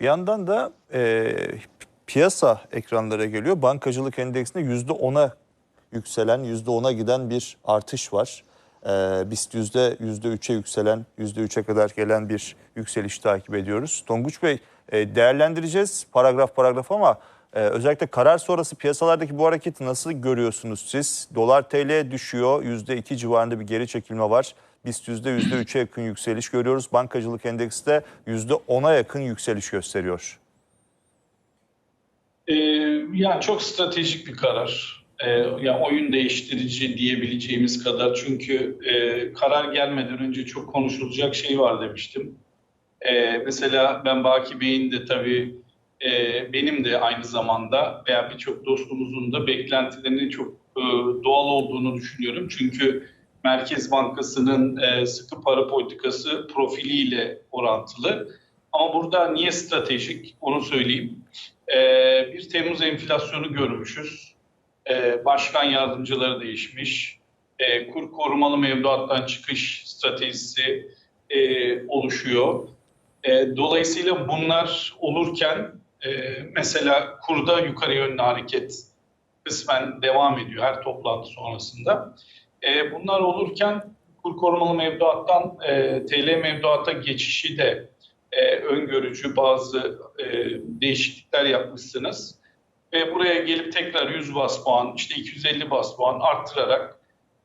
Bir yandan da e, piyasa ekranlara geliyor. Bankacılık endeksinde %10'a yükselen, %10'a giden bir artış var. E, BIST yüzde 3'e yükselen, %3'e kadar gelen bir yükseliş takip ediyoruz. Tonguç Bey e, değerlendireceğiz paragraf paragraf ama e, özellikle karar sonrası piyasalardaki bu hareketi nasıl görüyorsunuz siz? Dolar TL düşüyor, %2 civarında bir geri çekilme var. BIST %3'e yakın yükseliş görüyoruz. Bankacılık endeksi de %10'a yakın yükseliş gösteriyor. Ee, yani çok stratejik bir karar. Ee, yani oyun değiştirici diyebileceğimiz kadar. Çünkü e, karar gelmeden önce çok konuşulacak şey var demiştim. Ee, mesela ben Baki Bey'in de tabii e, benim de aynı zamanda veya birçok dostumuzun da beklentilerinin çok e, doğal olduğunu düşünüyorum. Çünkü Merkez Bankası'nın e, sıkı para politikası profiliyle orantılı. Ama burada niye stratejik onu söyleyeyim. E, 1 Temmuz enflasyonu görmüşüz. E, başkan yardımcıları değişmiş. E, kur korumalı mevduattan çıkış stratejisi e, oluşuyor. E, dolayısıyla bunlar olurken e, mesela kurda yukarı yönlü hareket kısmen devam ediyor her toplantı sonrasında. E, bunlar olurken kur korumalı mevduattan e, TL mevduata geçişi de e, öngörücü bazı e, değişiklikler yapmışsınız. Ve buraya gelip tekrar 100 bas puan, işte 250 bas puan arttırarak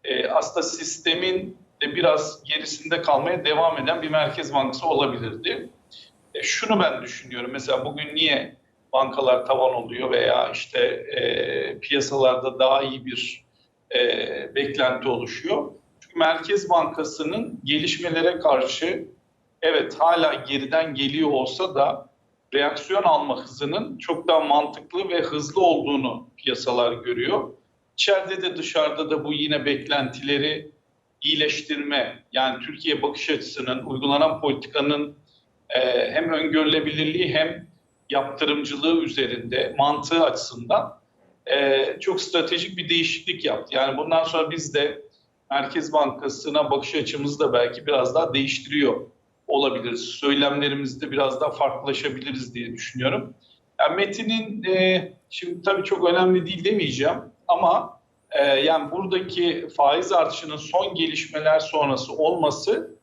e, aslında sistemin de biraz gerisinde kalmaya devam eden bir merkez bankası olabilirdi. E, şunu ben düşünüyorum. Mesela bugün niye bankalar tavan oluyor veya işte e, piyasalarda daha iyi bir e, beklenti oluşuyor. Çünkü Merkez Bankası'nın gelişmelere karşı evet hala geriden geliyor olsa da reaksiyon alma hızının çok daha mantıklı ve hızlı olduğunu piyasalar görüyor. İçeride de dışarıda da bu yine beklentileri iyileştirme yani Türkiye bakış açısının uygulanan politikanın e, hem öngörülebilirliği hem yaptırımcılığı üzerinde mantığı açısından e, çok stratejik bir değişiklik yaptı. Yani bundan sonra biz de Merkez Bankası'na bakış açımızı da belki biraz daha değiştiriyor olabiliriz. Söylemlerimizde biraz daha farklılaşabiliriz diye düşünüyorum. Yani Metin'in e, şimdi tabii çok önemli değil demeyeceğim ama e, yani buradaki faiz artışının son gelişmeler sonrası olması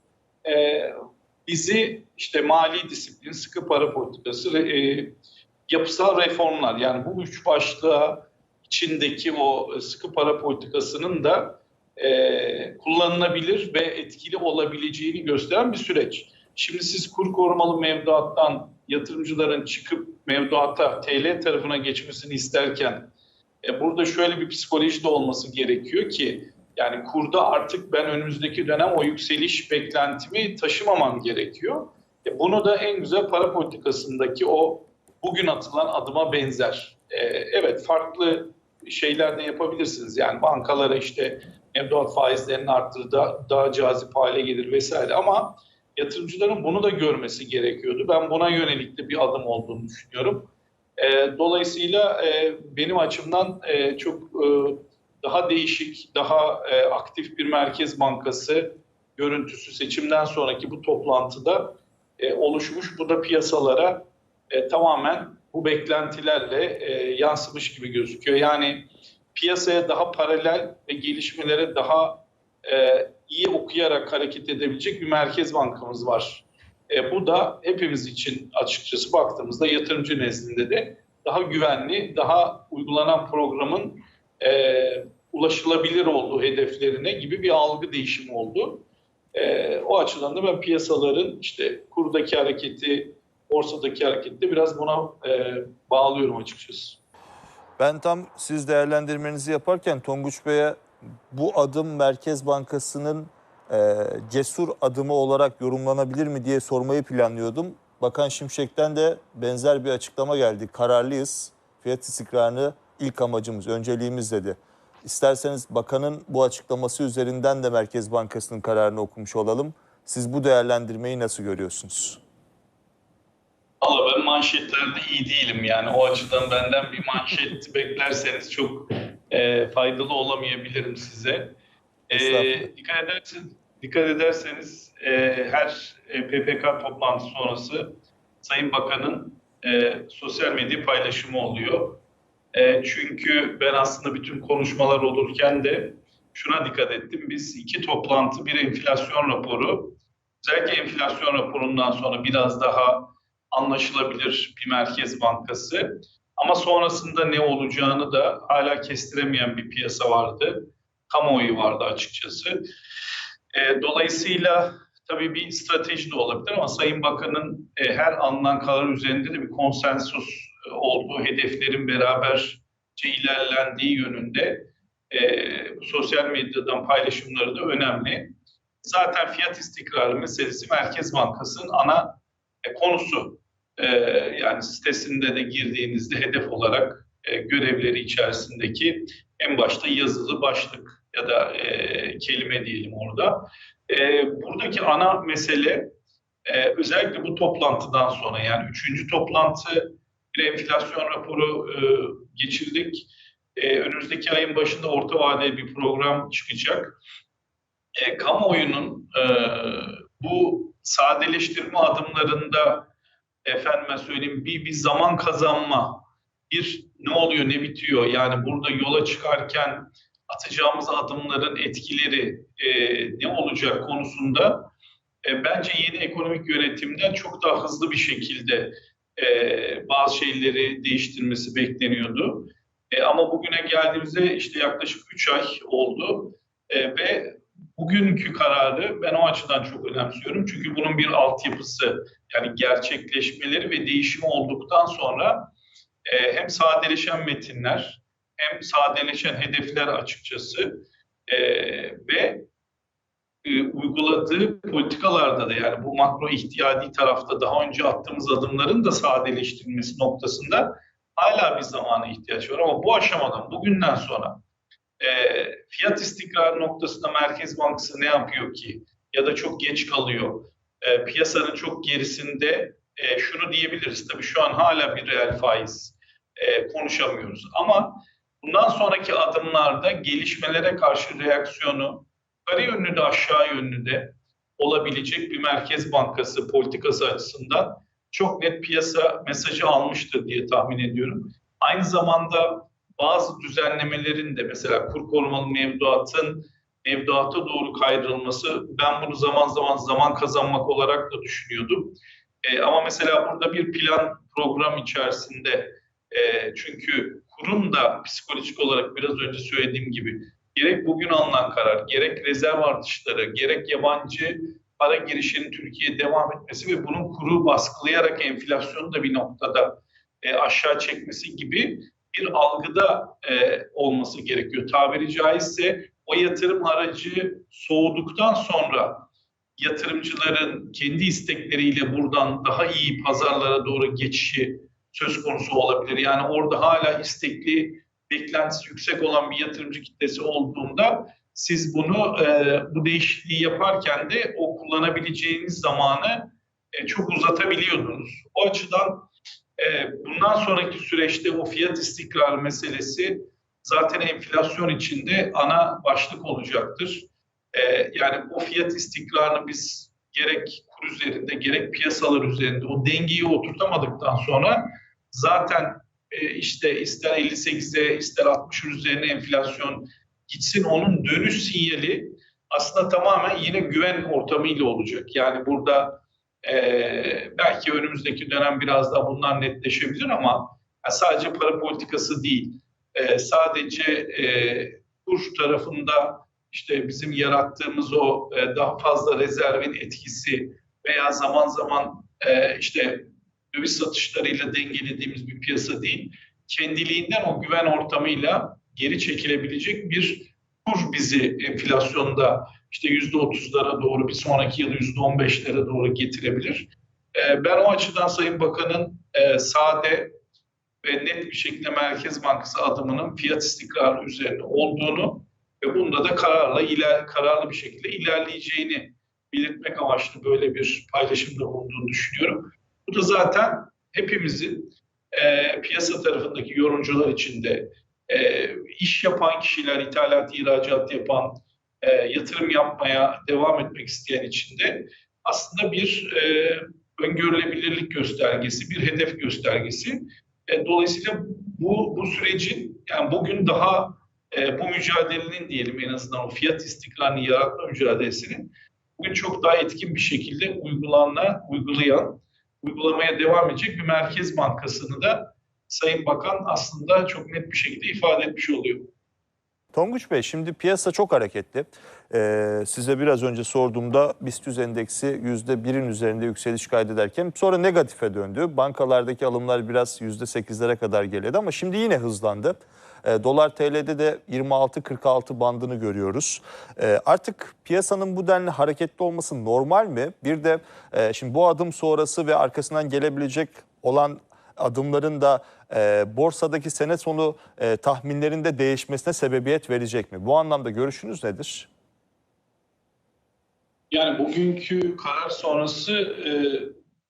e, bizi işte mali disiplin, sıkı para politikası, e, yapısal reformlar yani bu üç başlığa içindeki o sıkı para politikasının da e, kullanılabilir ve etkili olabileceğini gösteren bir süreç. Şimdi siz kur korumalı mevduattan yatırımcıların çıkıp mevduata TL tarafına geçmesini isterken e, burada şöyle bir psikoloji de olması gerekiyor ki yani kurda artık ben önümüzdeki dönem o yükseliş beklentimi taşımamam gerekiyor. E, bunu da en güzel para politikasındaki o bugün atılan adıma benzer. E, evet farklı şeyler de yapabilirsiniz. Yani bankalara işte mevduat faizlerini arttırır da daha cazip hale gelir vesaire ama yatırımcıların bunu da görmesi gerekiyordu. Ben buna yönelik de bir adım olduğunu düşünüyorum. E, dolayısıyla e, benim açımdan e, çok e, daha değişik, daha e, aktif bir merkez bankası görüntüsü seçimden sonraki bu toplantıda e, oluşmuş. Bu da piyasalara e, tamamen bu beklentilerle e, yansımış gibi gözüküyor. Yani piyasaya daha paralel ve gelişmelere daha e, iyi okuyarak hareket edebilecek bir merkez bankamız var. E, bu da hepimiz için açıkçası baktığımızda yatırımcı nezdinde de daha güvenli, daha uygulanan programın e, ulaşılabilir olduğu hedeflerine gibi bir algı değişimi oldu. E, o açıdan da ben piyasaların işte kurdaki hareketi, borsadaki hareketi biraz buna e, bağlıyorum açıkçası. Ben tam siz değerlendirmenizi yaparken Tonguç Bey'e bu adım Merkez Bankası'nın e, cesur adımı olarak yorumlanabilir mi diye sormayı planlıyordum. Bakan Şimşek'ten de benzer bir açıklama geldi. Kararlıyız, fiyat istikrarını ilk amacımız, önceliğimiz dedi. İsterseniz bakanın bu açıklaması üzerinden de Merkez Bankası'nın kararını okumuş olalım. Siz bu değerlendirmeyi nasıl görüyorsunuz? Manşetlerde iyi değilim yani o açıdan benden bir manşet beklerseniz çok e, faydalı olamayabilirim size. E, dikkat, ederseniz, dikkat ederseniz e, her e, PPK toplantısı sonrası Sayın Bakan'ın e, sosyal medya paylaşımı oluyor. E, çünkü ben aslında bütün konuşmalar olurken de şuna dikkat ettim. Biz iki toplantı, bir enflasyon raporu, özellikle enflasyon raporundan sonra biraz daha anlaşılabilir bir merkez bankası. Ama sonrasında ne olacağını da hala kestiremeyen bir piyasa vardı. Kamuoyu vardı açıkçası. E, dolayısıyla tabii bir strateji de olabilir ama Sayın Bakan'ın e, her alınan karar üzerinde de bir konsensus e, olduğu, hedeflerin beraberce ilerlendiği yönünde e, sosyal medyadan paylaşımları da önemli. Zaten fiyat istikrarı meselesi Merkez Bankası'nın ana e, konusu. E, yani sitesinde de girdiğinizde hedef olarak e, görevleri içerisindeki en başta yazılı başlık ya da e, kelime diyelim orada. E, buradaki ana mesele e, özellikle bu toplantıdan sonra yani üçüncü toplantı bir enflasyon raporu e, geçirdik. E, önümüzdeki ayın başında orta vadeli bir program çıkacak. E, kamuoyunun e, bu sadeleştirme adımlarında efendime söyleyeyim bir, bir zaman kazanma, bir ne oluyor ne bitiyor yani burada yola çıkarken atacağımız adımların etkileri e, ne olacak konusunda e, bence yeni ekonomik yönetimden çok daha hızlı bir şekilde e, bazı şeyleri değiştirmesi bekleniyordu. E, ama bugüne geldiğimizde işte yaklaşık 3 ay oldu e, ve bugünkü kararı ben o açıdan çok önemsiyorum. Çünkü bunun bir altyapısı yani gerçekleşmeleri ve değişimi olduktan sonra e, hem sadeleşen metinler hem sadeleşen hedefler açıkçası e, ve e, uyguladığı politikalarda da yani bu makro ihtiyadi tarafta daha önce attığımız adımların da sadeleştirilmesi noktasında hala bir zamana ihtiyaç var ama bu aşamadan bugünden sonra e, fiyat istikrarı noktasında Merkez Bankası ne yapıyor ki? Ya da çok geç kalıyor. E, piyasanın çok gerisinde e, şunu diyebiliriz. Tabii şu an hala bir reel faiz e, konuşamıyoruz. Ama bundan sonraki adımlarda gelişmelere karşı reaksiyonu yukarı yönlü de aşağı yönlü de olabilecek bir merkez bankası politikası açısından çok net piyasa mesajı almıştır diye tahmin ediyorum. Aynı zamanda bazı düzenlemelerin de mesela kur korumalı mevduatın mevduata doğru kaydırılması ben bunu zaman zaman zaman kazanmak olarak da düşünüyordum. E, ama mesela burada bir plan program içerisinde e, çünkü kurun da psikolojik olarak biraz önce söylediğim gibi gerek bugün alınan karar, gerek rezerv artışları, gerek yabancı para girişinin Türkiye'ye devam etmesi ve bunun kuru baskılayarak enflasyonu da bir noktada e, aşağı çekmesi gibi bir algıda e, olması gerekiyor. Tabiri caizse o yatırım aracı soğuduktan sonra yatırımcıların kendi istekleriyle buradan daha iyi pazarlara doğru geçişi söz konusu olabilir. Yani orada hala istekli, beklentisi yüksek olan bir yatırımcı kitlesi olduğunda siz bunu e, bu değişikliği yaparken de o kullanabileceğiniz zamanı e, çok uzatabiliyordunuz. O açıdan e, bundan sonraki süreçte o fiyat istikrarı meselesi zaten enflasyon içinde ana başlık olacaktır. E, yani o fiyat istikrarını biz gerek kur üzerinde gerek piyasalar üzerinde o dengeyi oturtamadıktan sonra zaten e, işte ister 58'e ister 60'ın üzerine enflasyon gitsin onun dönüş sinyali aslında tamamen yine güven ortamıyla olacak. Yani burada e, belki önümüzdeki dönem biraz daha bunlar netleşebilir ama sadece para politikası değil. E, sadece e, kur tarafında işte bizim yarattığımız o e, daha fazla rezervin etkisi veya zaman zaman e, işte döviz satışlarıyla dengelediğimiz bir piyasa değil. Kendiliğinden o güven ortamıyla geri çekilebilecek bir kur bizi enflasyonda işte yüzde otuzlara doğru bir sonraki yıl yüzde on beşlere doğru getirebilir. Ee, ben o açıdan Sayın Bakan'ın e, sade ve net bir şekilde Merkez Bankası adımının fiyat istikrarı üzerine olduğunu ve bunda da kararla iler, kararlı bir şekilde ilerleyeceğini belirtmek amaçlı böyle bir paylaşımda olduğunu düşünüyorum. Bu da zaten hepimizin e, piyasa tarafındaki yorumcular içinde e, iş yapan kişiler, ithalat, ihracat yapan, e, yatırım yapmaya devam etmek isteyen içinde aslında bir e, öngörülebilirlik göstergesi, bir hedef göstergesi. E, dolayısıyla bu bu sürecin yani bugün daha e, bu mücadelenin diyelim en azından o fiyat istikrarını yaratma mücadelesinin bugün çok daha etkin bir şekilde uygulanma, uygulayan, uygulamaya devam edecek bir Merkez Bankası'nı da Sayın Bakan aslında çok net bir şekilde ifade etmiş oluyor. Tonguç Bey şimdi piyasa çok hareketli. Ee, size biraz önce sorduğumda BIST 100 endeksi %1'in üzerinde yükseliş kaydederken sonra negatife döndü. Bankalardaki alımlar biraz %8'lere kadar geldi ama şimdi yine hızlandı. Ee, Dolar TL'de de 26-46 bandını görüyoruz. Ee, artık piyasanın bu denli hareketli olması normal mi? Bir de e, şimdi bu adım sonrası ve arkasından gelebilecek olan adımların da e, borsadaki sene sonu e, tahminlerinde değişmesine sebebiyet verecek mi? Bu anlamda görüşünüz nedir? Yani bugünkü karar sonrası e,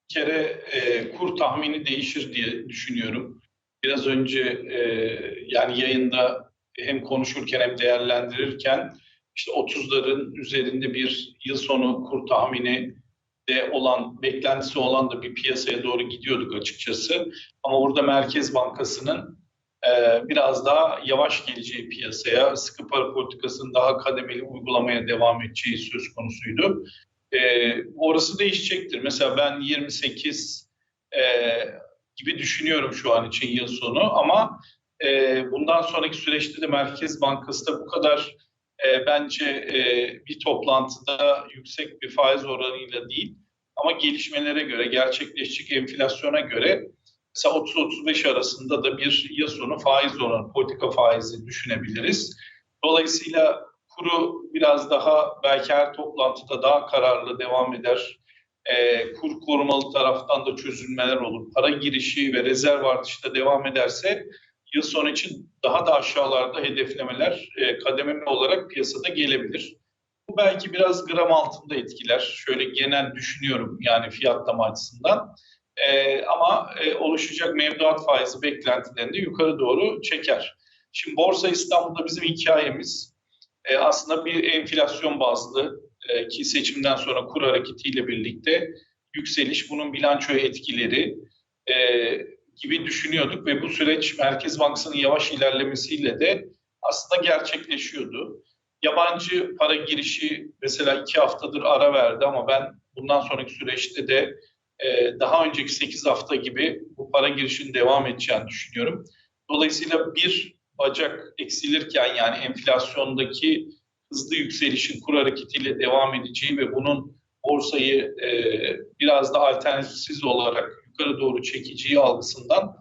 kere e, kur tahmini değişir diye düşünüyorum. Biraz önce e, yani yayında hem konuşurken hem değerlendirirken işte 30'ların üzerinde bir yıl sonu kur tahmini de olan beklentisi olan da bir piyasaya doğru gidiyorduk açıkçası. Ama burada Merkez Bankası'nın e, biraz daha yavaş geleceği piyasaya, sıkı para politikasının daha kademeli uygulamaya devam edeceği söz konusuydu. E, orası değişecektir. Mesela ben 28 e, gibi düşünüyorum şu an için yıl sonu ama e, bundan sonraki süreçte de Merkez Bankası da bu kadar e, bence e, bir toplantıda yüksek bir faiz oranıyla değil ama gelişmelere göre, gerçekleşecek enflasyona göre mesela 30-35 arasında da bir yıl sonu faiz oranı, politika faizi düşünebiliriz. Dolayısıyla kuru biraz daha belki her toplantıda daha kararlı devam eder. E, kur korumalı taraftan da çözülmeler olur. Para girişi ve rezerv artışı da devam ederse yıl sonu için daha da aşağılarda hedeflemeler e, kademeli olarak piyasada gelebilir. Bu belki biraz gram altında etkiler. Şöyle genel düşünüyorum yani fiyatlama açısından. E, ama e, oluşacak mevduat faizi beklentilerini yukarı doğru çeker. Şimdi Borsa İstanbul'da bizim hikayemiz e, aslında bir enflasyon bazlı e, ki seçimden sonra kur hareketiyle birlikte yükseliş, bunun bilançoya etkileri e, gibi düşünüyorduk ve bu süreç Merkez Bankası'nın yavaş ilerlemesiyle de aslında gerçekleşiyordu. Yabancı para girişi mesela iki haftadır ara verdi ama ben bundan sonraki süreçte de e, daha önceki 8 hafta gibi bu para girişinin devam edeceğini düşünüyorum. Dolayısıyla bir bacak eksilirken yani enflasyondaki hızlı yükselişin kur hareketiyle devam edeceği ve bunun borsayı e, biraz da alternatifsiz olarak yukarı doğru çekeceği algısından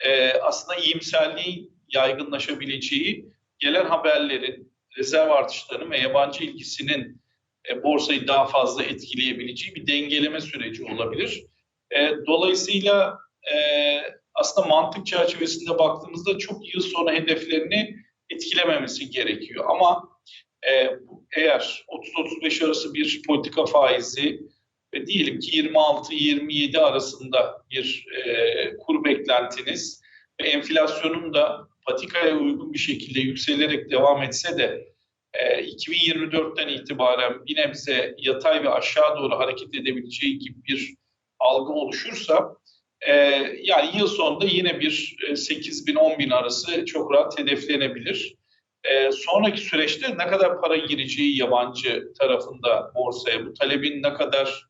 e, aslında iyimserliğin yaygınlaşabileceği gelen haberlerin, rezerv artışlarının ve yabancı ilgisinin e, borsayı daha fazla etkileyebileceği bir dengeleme süreci olabilir. E, dolayısıyla e, aslında mantık çerçevesinde baktığımızda çok yıl sonra hedeflerini etkilememesi gerekiyor. Ama e, eğer 30-35 arası bir politika faizi ve diyelim ki 26-27 arasında bir e, kur beklentiniz ve enflasyonun da patikaya uygun bir şekilde yükselerek devam etse de e, 2024'ten itibaren yine bize yatay ve aşağı doğru hareket edebileceği gibi bir algı oluşursa e, yani yıl sonunda yine bir 8 bin 10 bin arası çok rahat hedeflenebilir. E, sonraki süreçte ne kadar para gireceği yabancı tarafında borsaya, bu talebin ne kadar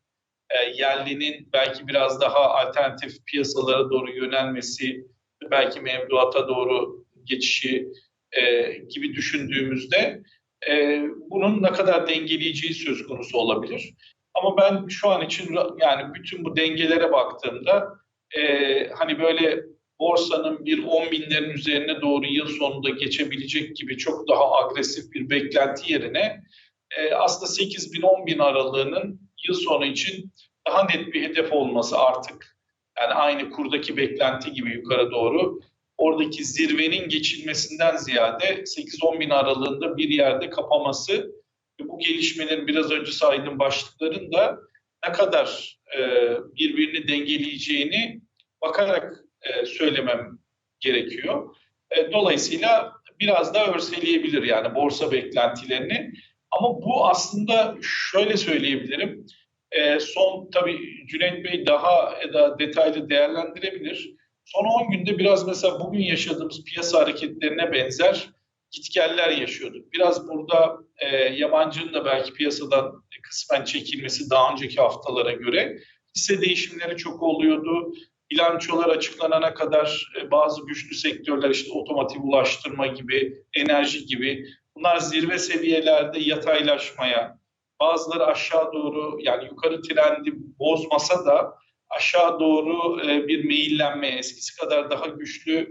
e, yerlinin belki biraz daha alternatif piyasalara doğru yönelmesi, belki mevduata doğru geçişi e, gibi düşündüğümüzde e, bunun ne kadar dengeleyeceği söz konusu olabilir. Ama ben şu an için yani bütün bu dengelere baktığımda e, hani böyle borsanın bir 10 binlerin üzerine doğru yıl sonunda geçebilecek gibi çok daha agresif bir beklenti yerine e, aslında 8 bin 10 bin aralığının yıl sonu için daha net bir hedef olması artık yani aynı kurdaki beklenti gibi yukarı doğru oradaki zirvenin geçilmesinden ziyade 8-10 bin aralığında bir yerde kapaması ve bu gelişmelerin biraz önce saydığım başlıkların da ne kadar e, birbirini dengeleyeceğini bakarak e, söylemem gerekiyor. E, dolayısıyla biraz daha örseleyebilir yani borsa beklentilerini. Ama bu aslında şöyle söyleyebilirim. E, son tabii Cüneyt Bey daha da detaylı değerlendirebilir. Son 10 günde biraz mesela bugün yaşadığımız piyasa hareketlerine benzer gitgeller yaşıyorduk. Biraz burada e, yabancının da belki piyasadan kısmen çekilmesi daha önceki haftalara göre hisse değişimleri çok oluyordu. Bilançolar açıklanana kadar e, bazı güçlü sektörler işte otomotiv ulaştırma gibi, enerji gibi bunlar zirve seviyelerde yataylaşmaya, bazıları aşağı doğru yani yukarı trendi bozmasa da aşağı doğru e, bir meyillenmeye, eskisi kadar daha güçlü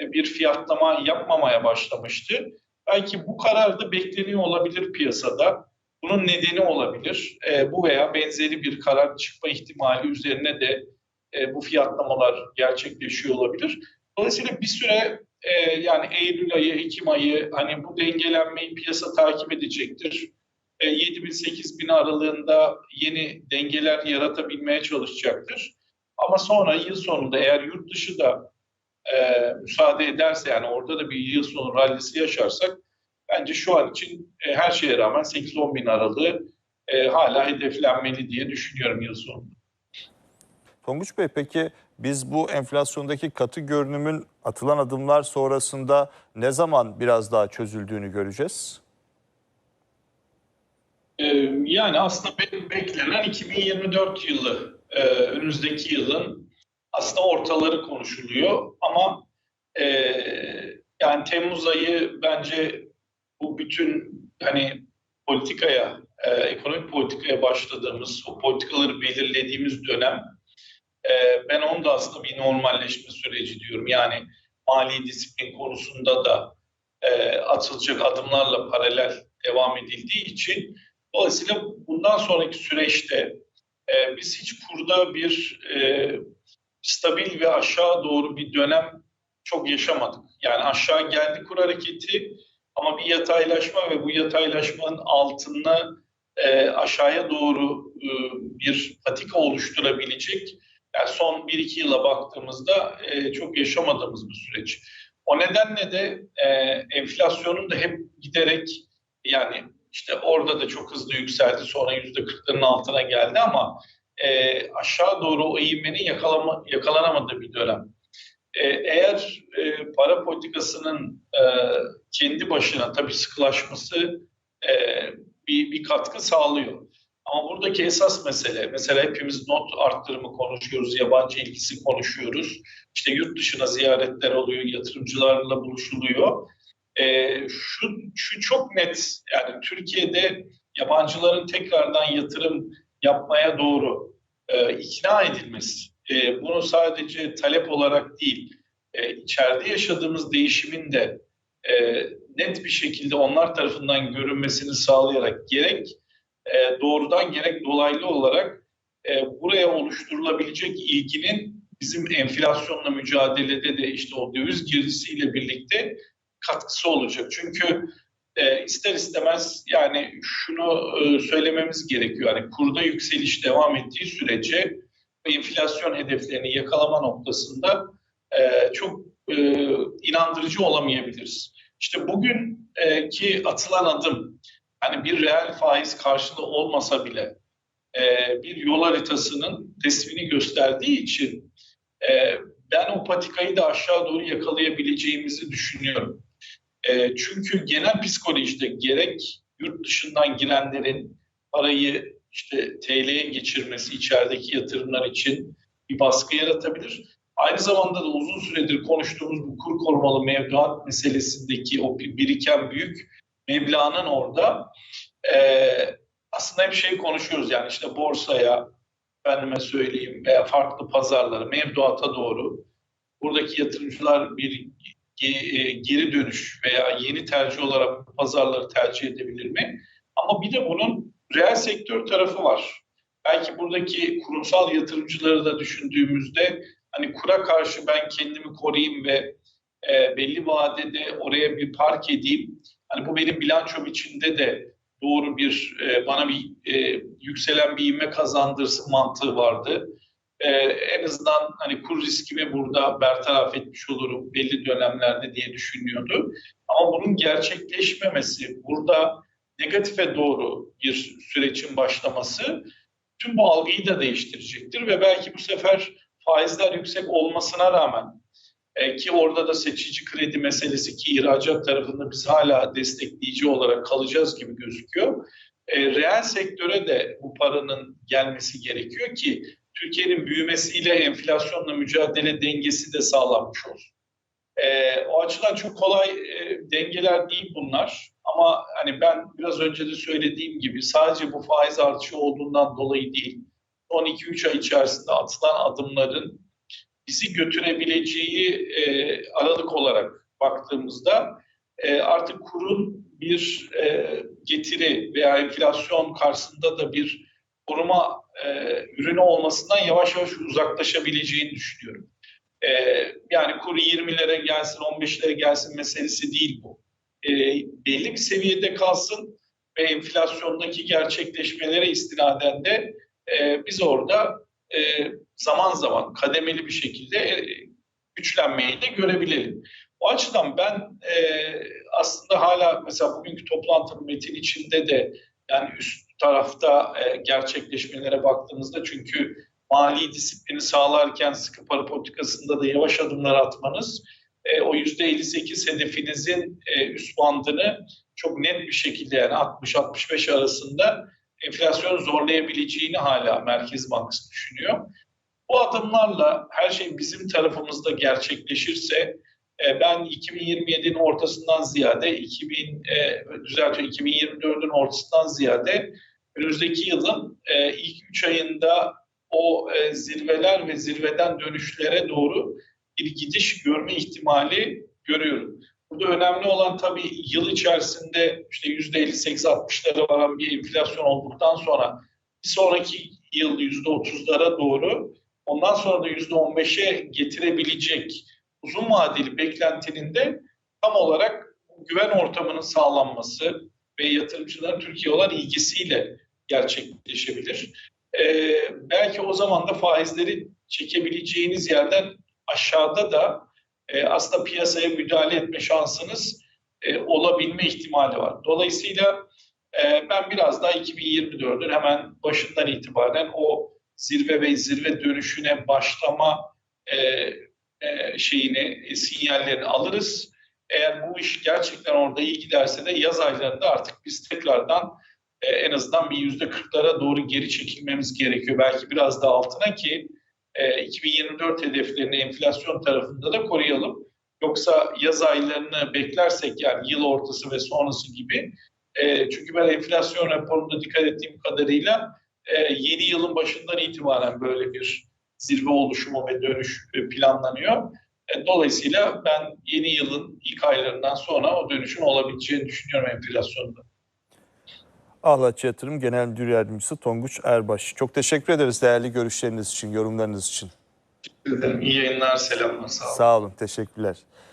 e, bir fiyatlama yapmamaya başlamıştı. Belki bu karar da bekleniyor olabilir piyasada. Bunun nedeni olabilir. E, bu veya benzeri bir karar çıkma ihtimali üzerine de bu fiyatlamalar gerçekleşiyor olabilir. Dolayısıyla bir süre e, yani Eylül ayı, Ekim ayı hani bu dengelenmeyi piyasa takip edecektir. E, 7 bin 8 bin aralığında yeni dengeler yaratabilmeye çalışacaktır. Ama sonra yıl sonunda eğer yurt dışı da e, müsaade ederse yani orada da bir yıl sonu rallisi yaşarsak bence şu an için e, her şeye rağmen 8-10 bin aralığı e, hala hedeflenmeli diye düşünüyorum yıl sonunda. Tonguç Bey peki biz bu enflasyondaki katı görünümün atılan adımlar sonrasında ne zaman biraz daha çözüldüğünü göreceğiz? Ee, yani aslında beklenen 2024 yılı, e, önümüzdeki yılın aslında ortaları konuşuluyor ama e, yani Temmuz ayı bence bu bütün hani politikaya, e, ekonomik politikaya başladığımız, o politikaları belirlediğimiz dönem e, ben onu da aslında bir normalleşme süreci diyorum. Yani mali disiplin konusunda da e, atılacak adımlarla paralel devam edildiği için dolayısıyla bundan sonraki süreçte e, biz hiç kurda bir e, stabil ve aşağı doğru bir dönem çok yaşamadık. Yani aşağı geldi kur hareketi ama bir yataylaşma ve bu yataylaşmanın altında e, aşağıya doğru e, bir patika oluşturabilecek yani son 1-2 yıla baktığımızda e, çok yaşamadığımız bir süreç. O nedenle de e, enflasyonun da hep giderek yani işte orada da çok hızlı yükseldi sonra %40'ların altına geldi ama e, aşağı doğru o eğilmenin yakalanamadığı bir dönem. E, eğer e, para politikasının e, kendi başına tabii sıkılaşması e, bir, bir katkı sağlıyor. Ama buradaki esas mesele, mesela hepimiz not arttırımı konuşuyoruz, yabancı ilgisi konuşuyoruz. İşte yurt dışına ziyaretler oluyor, yatırımcılarla buluşuluyor. E, şu, şu çok net, yani Türkiye'de yabancıların tekrardan yatırım yapmaya doğru e, ikna edilmesi. E, bunu sadece talep olarak değil, e, içeride yaşadığımız değişimin de e, net bir şekilde onlar tarafından görünmesini sağlayarak gerek e, doğrudan gerek dolaylı olarak e, buraya oluşturulabilecek ilginin bizim enflasyonla mücadelede de işte o döviz girdisiyle birlikte katkısı olacak. Çünkü e, ister istemez yani şunu e, söylememiz gerekiyor. Yani kurda yükseliş devam ettiği sürece enflasyon hedeflerini yakalama noktasında e, çok e, inandırıcı olamayabiliriz. İşte bugünkü atılan adım hani bir reel faiz karşılığı olmasa bile e, bir yol haritasının tesvini gösterdiği için e, ben o patikayı da aşağı doğru yakalayabileceğimizi düşünüyorum. E, çünkü genel psikolojide gerek yurt dışından girenlerin parayı işte TL'ye geçirmesi içerideki yatırımlar için bir baskı yaratabilir. Aynı zamanda da uzun süredir konuştuğumuz bu kur korumalı mevduat meselesindeki o biriken büyük meblağının orada e, aslında hep şey konuşuyoruz yani işte borsaya efendime söyleyeyim veya farklı pazarlara mevduata doğru buradaki yatırımcılar bir e, geri dönüş veya yeni tercih olarak pazarları tercih edebilir mi? Ama bir de bunun reel sektör tarafı var. Belki buradaki kurumsal yatırımcıları da düşündüğümüzde hani kura karşı ben kendimi koruyayım ve e, belli vadede oraya bir park edeyim. Hani bu benim bilançom içinde de doğru bir e, bana bir e, yükselen bir ivme kazandırsın mantığı vardı. E, en azından hani kur riskimi burada bertaraf etmiş olurum belli dönemlerde diye düşünüyordu. Ama bunun gerçekleşmemesi, burada negatife doğru bir sürecin başlaması tüm bu algıyı da değiştirecektir ve belki bu sefer faizler yüksek olmasına rağmen e, ki orada da seçici kredi meselesi ki ihracat tarafında biz hala destekleyici olarak kalacağız gibi gözüküyor. E, reel sektöre de bu paranın gelmesi gerekiyor ki Türkiye'nin büyümesiyle enflasyonla mücadele dengesi de sağlanmış olsun. E, o açıdan çok kolay e, dengeler değil bunlar. Ama hani ben biraz önce de söylediğim gibi sadece bu faiz artışı olduğundan dolayı değil, son 2-3 ay içerisinde atılan adımların bizi götürebileceği e, aralık olarak baktığımızda e, artık kurun bir e, getiri veya enflasyon karşısında da bir koruma e, ürünü olmasından yavaş yavaş uzaklaşabileceğini düşünüyorum. E, yani kuru 20'lere gelsin, 15'lere gelsin meselesi değil bu. E, belli bir seviyede kalsın ve enflasyondaki gerçekleşmelere istinaden de e, biz orada e, zaman zaman kademeli bir şekilde e, güçlenmeyi de görebilelim. O açıdan ben e, aslında hala mesela bugünkü toplantının metin içinde de yani üst tarafta e, gerçekleşmelere baktığımızda çünkü mali disiplini sağlarken sıkı para politikasında da yavaş adımlar atmanız e, o %58 hedefinizin e, üst bandını çok net bir şekilde yani 60-65 arasında enflasyonu zorlayabileceğini hala Merkez Bankası düşünüyor. Bu adımlarla her şey bizim tarafımızda gerçekleşirse e, ben 2027'nin ortasından ziyade 2000 e, düzeltiyor 2024'ün ortasından ziyade önümüzdeki yılın e, ilk 3 ayında o zirveler ve zirveden dönüşlere doğru bir gidiş görme ihtimali görüyorum. Burada önemli olan tabii yıl içerisinde işte %58-60'lara varan bir enflasyon olduktan sonra bir sonraki yıl %30'lara doğru ondan sonra da %15'e getirebilecek uzun vadeli beklentinin de tam olarak güven ortamının sağlanması ve yatırımcıların Türkiye olan ilgisiyle gerçekleşebilir. Ee, belki o zaman da faizleri çekebileceğiniz yerden aşağıda da e, aslında piyasaya müdahale etme şansınız e, olabilme ihtimali var. Dolayısıyla e, ben biraz daha 2024'ün hemen başından itibaren o zirve ve zirve dönüşüne başlama e, e, şeyini, e, sinyallerini alırız. Eğer bu iş gerçekten orada iyi giderse de yaz aylarında artık biz tekrardan e, en azından bir yüzde kırklara doğru geri çekilmemiz gerekiyor. Belki biraz daha altına ki 2024 hedeflerini enflasyon tarafında da koruyalım. Yoksa yaz aylarını beklersek yani yıl ortası ve sonrası gibi e, çünkü ben enflasyon raporunda dikkat ettiğim kadarıyla e, yeni yılın başından itibaren böyle bir zirve oluşumu ve dönüş e, planlanıyor. E, dolayısıyla ben yeni yılın ilk aylarından sonra o dönüşün olabileceğini düşünüyorum enflasyonda. Ahlatçı Yatırım Genel Müdür Yardımcısı Tonguç Erbaş. Çok teşekkür ederiz değerli görüşleriniz için, yorumlarınız için. İyi yayınlar, selamlar, sağ olun. Sağ olun, teşekkürler.